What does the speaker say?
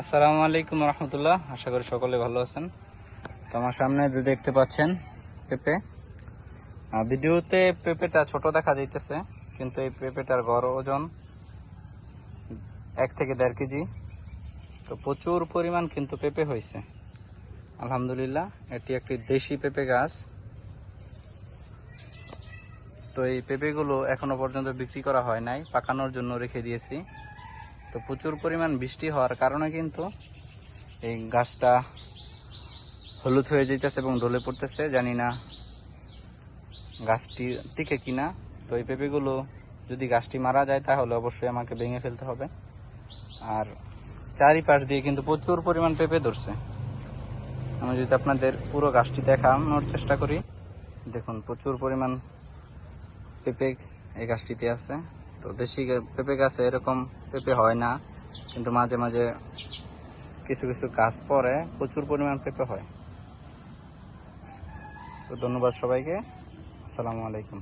আসসালামু আলাইকুম রহমতুল্লাহ। আশা করি সকলে ভালো আছেন। তো আমার সামনে যে দেখতে পাচ্ছেন পেঁপে ভিডিওতে পেঁপেটা ছোট দেখা যাইতেছে, কিন্তু এই পেঁপেটার গড় ওজন এক থেকে দেড় কেজি। তো প্রচুর পরিমাণ কিন্তু পেঁপে হয়েছে। আলহামদুলিল্লাহ, এটি একটি দেশি পেঁপে গাছ। তো এই পেঁপেগুলো এখনও পর্যন্ত বিক্রি করা হয় নাই, পাকানোর জন্য রেখে দিয়েছি। তো প্রচুর পরিমাণ বৃষ্টি হওয়ার কারণে কিন্তু এই গাছটা হলুদ হয়ে যেতেছে এবং ঢলে পড়তেছে, জানি না গাছটি টিকে কিনা। তো এই পেঁপেগুলো যদি গাছটি মারা যায়, তাহলে অবশ্যই আমাকে ভেঙে ফেলতে হবে। আর চারিপাশ দিয়ে কিন্তু প্রচুর পরিমাণ পেঁপে ধরছে। আমি যদি আপনাদের পুরো গাছটি দেখানোর চেষ্টা করি, দেখুন প্রচুর পরিমাণ পেঁপে এই গাছটিতে আছে। তো দেশি পেঁপে গাছে এরকম পেঁপে হয় না, কিন্তু মাঝে মাঝে কিছু কিছু গাছ পরে প্রচুর পরিমাণ পেঁপে হয়। তো ধন্যবাদ সবাইকে। আসসালামু আলাইকুম।